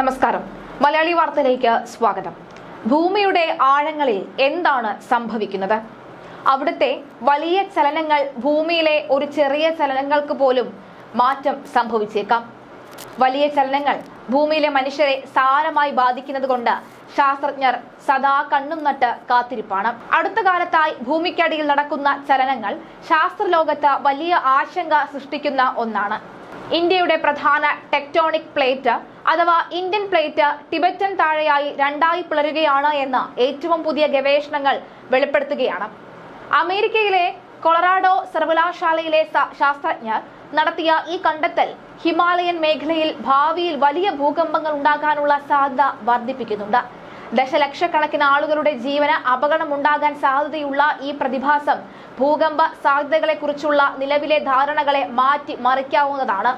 നമസ്കാരം. മലയാളി വാർത്തയിലേക്ക് സ്വാഗതം. ഭൂമിയുടെ ആഴങ്ങളിൽ എന്താണ് സംഭവിക്കുന്നത്? അവിടുത്തെ വലിയ ചലനങ്ങൾ ഭൂമിയിലെ ഒരു ചെറിയ ചലനങ്ങൾക്ക് പോലും മാറ്റം സംഭവിച്ചേക്കാം. വലിയ ചലനങ്ങൾ ഭൂമിയിലെ മനുഷ്യരെ സാരമായി ബാധിക്കുന്നത് കൊണ്ട് ശാസ്ത്രജ്ഞർ സദാ കണ്ണും നട്ട് കാത്തിരിപ്പാണ്. അടുത്ത കാലത്തായി ഭൂമിക്കടിയിൽ നടക്കുന്ന ചലനങ്ങൾ ശാസ്ത്രലോകത്ത് വലിയ ആശങ്ക സൃഷ്ടിക്കുന്ന ഒന്നാണ്. ഇന്ത്യയുടെ പ്രധാന ടെക്ടോണിക് പ്ലേറ്റ് അഥവാ ഇന്ത്യൻ പ്ലേറ്റ് ടിബറ്റൻ താഴെയായി രണ്ടായി പിളരുകയാണ് എന്ന് ഏറ്റവും പുതിയ ഗവേഷണങ്ങൾ വെളിപ്പെടുത്തുകയാണ്. അമേരിക്കയിലെ കൊളറാഡോ സർവകലാശാലയിലെ ശാസ്ത്രജ്ഞർ നടത്തിയ ഈ കണ്ടെത്തൽ ഹിമാലയൻ മേഖലയിൽ ഭാവിയിൽ വലിയ ഭൂകമ്പങ്ങൾ ഉണ്ടാകാനുള്ള സാധ്യത വർദ്ധിപ്പിക്കുന്നുണ്ട്. ദശലക്ഷക്കണക്കിന് ആളുകളുടെ ജീവന് അപകടമുണ്ടാകാൻ സാധ്യതയുള്ള ഈ പ്രതിഭാസം ഭൂകമ്പ സാധ്യതകളെക്കുറിച്ചുള്ള നിലവിലെ ധാരണകളെ മാറ്റി മറിക്കാവുന്നതാണ്.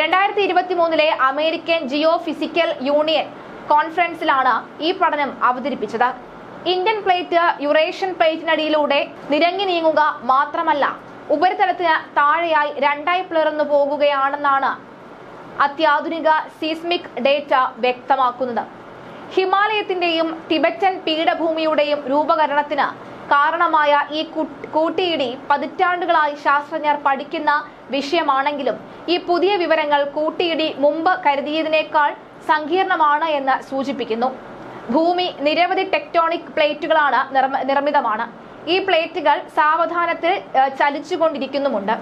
രണ്ടായിരത്തി ഇരുപത്തി മൂന്നിലെ അമേരിക്കൻ ജിയോ ഫിസിക്കൽ യൂണിയൻ കോൺഫറൻസിലാണ് ഈ പഠനം അവതരിപ്പിച്ചത്. ഇന്ത്യൻ പ്ലേറ്റ് യുറേഷ്യൻ പ്ലേറ്റിനടിയിലൂടെ നിരങ്ങി നീങ്ങുക മാത്രമല്ല ഉപരിതലത്തിന് താഴെയായി രണ്ടായി പിളർന്നു പോകുകയാണെന്നാണ് അത്യാധുനിക സീസ്മിക് ഡേറ്റ വ്യക്തമാക്കുന്നത്. ഹിമാലയത്തിന്റെയും ടിബറ്റൻ പീഠഭൂമിയുടെയും രൂപകരണത്തിന് കാരണമായ ഈ കൂട്ടിയിടി പതിറ്റാണ്ടുകളായി ശാസ്ത്രജ്ഞർ പഠിക്കുന്ന വിഷയമാണെങ്കിലും ഈ പുതിയ വിവരങ്ങൾ കൂട്ടിയിടി മുമ്പ് കരുതിയതിനേക്കാൾ സങ്കീർണമാണ് എന്ന് സൂചിപ്പിക്കുന്നു. ഭൂമി നിരവധി ടെക്ടോണിക് പ്ലേറ്റുകളാണ് നിർമ്മിതമാണ്. ഈ പ്ലേറ്റുകൾ സാവധാനത്തിൽ ചലിച്ചുകൊണ്ടിരിക്കുന്നുമുണ്ട്.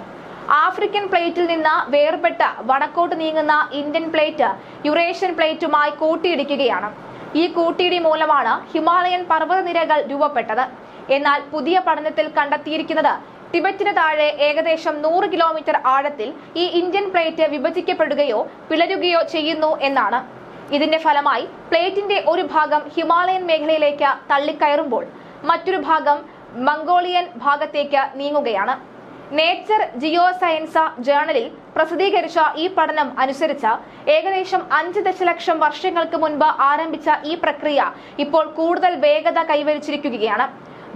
ആഫ്രിക്കൻ പ്ലേറ്റിൽ നിന്ന് വേർപെട്ട വടക്കോട്ട് നീങ്ങുന്ന ഇന്ത്യൻ പ്ലേറ്റ് യുറേഷ്യൻ പ്ലേറ്റുമായി കൂട്ടിയിടിക്കുകയാണ്. ഈ കൂട്ടിയിടി മൂലമാണ് ഹിമാലയൻ പർവതനിരകൾ രൂപപ്പെട്ടത്. എന്നാൽ പുതിയ പഠനത്തിൽ കണ്ടെത്തിയിരിക്കുന്നത് ടിബറ്റിന് താഴെ ഏകദേശം നൂറ് കിലോമീറ്റർ ആഴത്തിൽ ഈ ഇന്ത്യൻ പ്ലേറ്റ് വിഭജിക്കപ്പെടുകയോ പിളരുകയോ ചെയ്യുന്നു എന്നാണ്. ഇതിന്റെ ഫലമായി പ്ലേറ്റിന്റെ ഒരു ഭാഗം ഹിമാലയൻ മേഖലയിലേക്ക് തള്ളിക്കയറുമ്പോൾ മറ്റൊരു ഭാഗം മംഗോളിയൻ ഭാഗത്തേക്ക് നീങ്ങുകയാണ്. നേച്ചർ ജിയോ സയൻസ ജേണലിൽ പ്രസിദ്ധീകരിച്ച ഈ പഠനം അനുസരിച്ച് ഏകദേശം അഞ്ച് ദശലക്ഷം വർഷങ്ങൾക്ക് മുൻപ് ആരംഭിച്ച ഈ പ്രക്രിയ ഇപ്പോൾ കൂടുതൽ വേഗത കൈവരിച്ചിരിക്കുകയാണ്.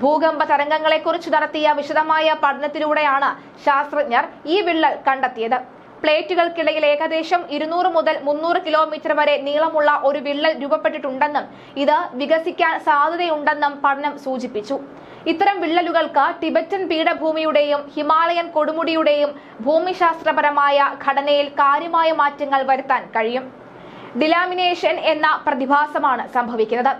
ഭൂകമ്പ തരംഗങ്ങളെക്കുറിച്ച് നടത്തിയ വിശദമായ പഠനത്തിലൂടെയാണ് ശാസ്ത്രജ്ഞർ ഈ വിള്ളൽ കണ്ടെത്തിയത്. പ്ലേറ്റുകൾക്കിടയിൽ ഏകദേശം ഇരുന്നൂറ് മുതൽ മുന്നൂറ് കിലോമീറ്റർ വരെ നീളമുള്ള ഒരു വിള്ളൽ രൂപപ്പെട്ടിട്ടുണ്ടെന്നും ഇത് വികസിക്കാൻ സാധ്യതയുണ്ടെന്നും പഠനം സൂചിപ്പിച്ചു. ഇത്തരം വിള്ളലുകൾക്ക് ടിബറ്റൻ പീഠഭൂമിയുടെയും ഹിമാലയൻ കൊടുമുടിയുടെയും ഭൂമിശാസ്ത്രപരമായ ഘടനയിൽ കാര്യമായ മാറ്റങ്ങൾ വരുത്താൻ കഴിയും. ഡിലാമിനേഷൻ എന്ന പ്രതിഭാസമാണ് സംഭവിക്കുന്നത്.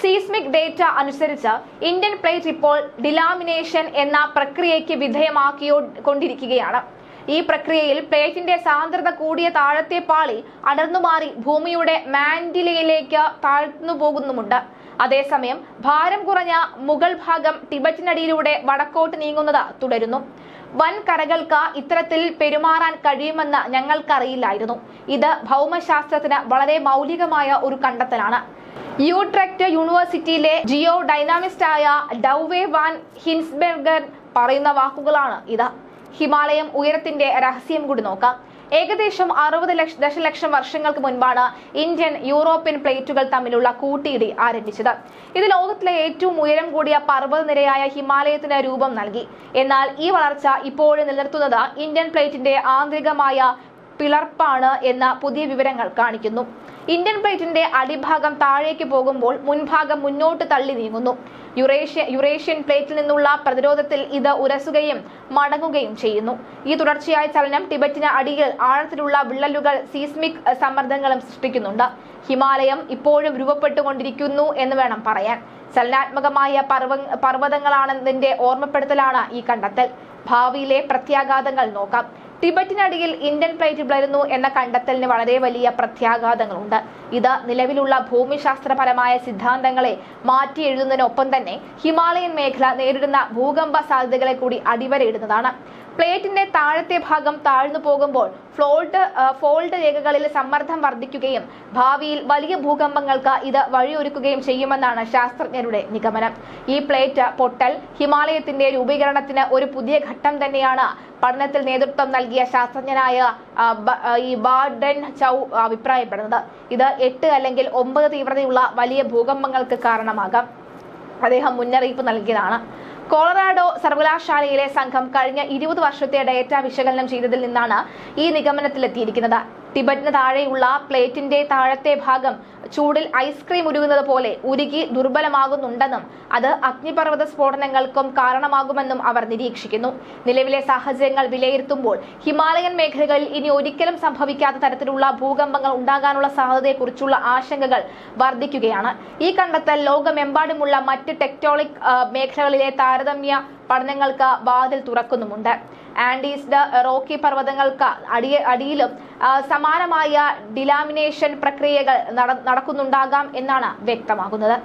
സീസ്മിക് ഡേറ്റ അനുസരിച്ച് ഇന്ത്യൻ പ്ലേറ്റ് ഇപ്പോൾ ഡിലാമിനേഷൻ എന്ന പ്രക്രിയയ്ക്ക് വിധേയമാക്കിയോ കൊണ്ടിരിക്കുകയാണ് ഈ പ്രക്രിയയിൽ പ്ലേറ്റിന്റെ സാന്ദ്രത കൂടിയ താഴത്തെ പാളി അടർന്നുമാറി ഭൂമിയുടെ മാൻഡിലയിലേക്ക് താഴ്ന്നു പോകുന്നുമുണ്ട് അതേസമയം ഭാരം കുറഞ്ഞ മുഗൾ ഭാഗം ടിബറ്റിനടിയിലൂടെ വടക്കോട്ട് നീങ്ങുന്നത് തുടരുന്നു. വൻ കരകൾക്ക് ഇത്തരത്തിൽ പെരുമാറാൻ കഴിയുമെന്ന് ഞങ്ങൾക്കറിയില്ലായിരുന്നു. ഇത് ഭൗമശാസ്ത്രത്തിന് വളരെ മൗലികമായ ഒരു കണ്ടെത്തലാണ്. യൂട്രെക്ട് യൂണിവേഴ്സിറ്റിയിലെ ജിയോ ഡൈനാമിസ്റ്റായ ഡൗവേ വാൻ ഹിൻസ്ബെർഗർ പറയുന്ന വാക്കുകളാണ് ഇത്. ഹിമാലയം ഉയരത്തിന്റെ രഹസ്യം കൂടി നോക്കാം. ഏകദേശം അറുപത് ലക്ഷ ദശലക്ഷം വർഷങ്ങൾക്ക് മുൻപാണ് ഇന്ത്യൻ യൂറോപ്യൻ പ്ലേറ്റുകൾ തമ്മിലുള്ള കൂട്ടിയിടി ആരംഭിച്ചത്. ഇത് ലോകത്തിലെ ഏറ്റവും ഉയരം കൂടിയ പർവതനിരയായ ഹിമാലയത്തിന് രൂപം നൽകി. എന്നാൽ ഈ വളർച്ച ഇപ്പോഴും നിലനിർത്തുന്നത് ഇന്ത്യൻ പ്ലേറ്റിന്റെ ആന്തരികമായ പിളർപ്പാണ് എന്ന പുതിയ വിവരങ്ങൾ കാണിക്കുന്നു. ഇന്ത്യൻ പ്ലേറ്റിന്റെ അടിഭാഗം താഴേക്ക് പോകുമ്പോൾ മുൻഭാഗം മുന്നോട്ട് തള്ളി നീങ്ങുന്നു. യുറേഷ്യ യുറേഷ്യൻ പ്ലേറ്റിൽ നിന്നുള്ള പ്രതിരോധത്തിൽ ഇത് ഉരസുകയും മടങ്ങുകയും ചെയ്യുന്നു. ഈ തുടർച്ചയായ ചലനം ടിബറ്റിന് അടിയിൽ ആഴത്തിലുള്ള വിള്ളലുകൾ സീസ്മിക് സമ്മർദ്ദങ്ങളും സൃഷ്ടിക്കുന്നുണ്ട്. ഹിമാലയം ഇപ്പോഴും രൂപപ്പെട്ടുകൊണ്ടിരിക്കുന്നു എന്ന് വേണം പറയാൻ. ചലനാത്മകമായ പർവ പർവതങ്ങളാണെന്നതിന്റെ ഓർമ്മപ്പെടുത്തലാണ് ഈ കണ്ടെത്തൽ. ഭാവിയിലെ പ്രത്യാഘാതങ്ങൾ നോക്കാം. ടിബറ്റിനടിയിൽ ഇന്ത്യൻ പ്ലേറ്റ് പിളരുന്നു എന്ന കണ്ടെത്തലിന് വളരെ വലിയ പ്രത്യാഘാതങ്ങളുണ്ട്. ഇത് നിലവിലുള്ള ഭൂമിശാസ്ത്രപരമായ സിദ്ധാന്തങ്ങളെ മാറ്റി എഴുതുന്നതിനൊപ്പം തന്നെ ഹിമാലയൻ മേഖല നേരിടുന്ന ഭൂകമ്പ സാധ്യതകളെ കൂടി അടിവരയിടുന്നതാണ്. പ്ലേറ്റിന്റെ താഴത്തെ ഭാഗം താഴ്ന്നു പോകുമ്പോൾ ഫ്ലോൾട്ട് ഫോൾഡ് രേഖകളിൽ സമ്മർദ്ദം വർദ്ധിക്കുകയും ഭാവിയിൽ വലിയ ഭൂകമ്പങ്ങൾക്ക് ഇത് വഴിയൊരുക്കുകയും ചെയ്യുമെന്നാണ് ശാസ്ത്രജ്ഞരുടെ നിഗമനം. ഈ പ്ലേറ്റ് പൊട്ടൽ ഹിമാലയത്തിന്റെ രൂപീകരണത്തിന് ഒരു പുതിയ ഘട്ടം തന്നെയാണ് പഠനത്തിൽ നേതൃത്വം നൽകിയ ശാസ്ത്രജ്ഞനായ ഈ ബാഡൻ ചൗ അഭിപ്രായപ്പെടുന്നത്. ഇത് എട്ട് അല്ലെങ്കിൽ ഒമ്പത് തീവ്രതയുള്ള വലിയ ഭൂകമ്പങ്ങൾക്ക് കാരണമാകാം. അദ്ദേഹം മുന്നറിയിപ്പ് നൽകിയതാണ്. കോളറാഡോ സർവകലാശാലയിലെ സംഘം കഴിഞ്ഞ ഇരുപത് വർഷത്തെ ഡേറ്റ വിശകലനം ചെയ്തതിൽ നിന്നാണ് ഈ നിഗമനത്തിലെത്തിയിരിക്കുന്നത്. ടിബറ്റിന് താഴെയുള്ള പ്ലേറ്റിന്റെ താഴത്തെ ഭാഗം ചൂടിൽ ഐസ്ക്രീം ഉരുകുന്നത് പോലെ ഉരുകി ദുർബലമാകുന്നുണ്ടെന്നും അത് അഗ്നിപർവത സ്ഫോടനങ്ങൾക്കും കാരണമാകുമെന്നും അവർ നിരീക്ഷിക്കുന്നു. നിലവിലെ സാഹചര്യങ്ങൾ വിലയിരുത്തുമ്പോൾ ഹിമാലയൻ മേഖലകളിൽ ഇനി ഒരിക്കലും സംഭവിക്കാത്ത തരത്തിലുള്ള ഭൂകമ്പങ്ങൾ ഉണ്ടാകാനുള്ള സാധ്യതയെക്കുറിച്ചുള്ള ആശങ്കകൾ വർദ്ധിക്കുകയാണ്. ഈ കണ്ടെത്തൽ ലോകമെമ്പാടുമുള്ള മറ്റ് ടെക്ടോണിക് മേഖലകളിലെ താരതമ്യ പഠനങ്ങൾക്ക് വാതിൽ തുറക്കുന്നുമുണ്ട്. ആൻഡീസ് റോക്കി പർവതങ്ങൾക്ക് അടിയ അടിയിലും സമാനമായ ഡിലാമിനേഷൻ പ്രക്രിയകൾ നടക്കുന്നുണ്ടാകാം എന്നാണ് വ്യക്തമാകുന്നത്.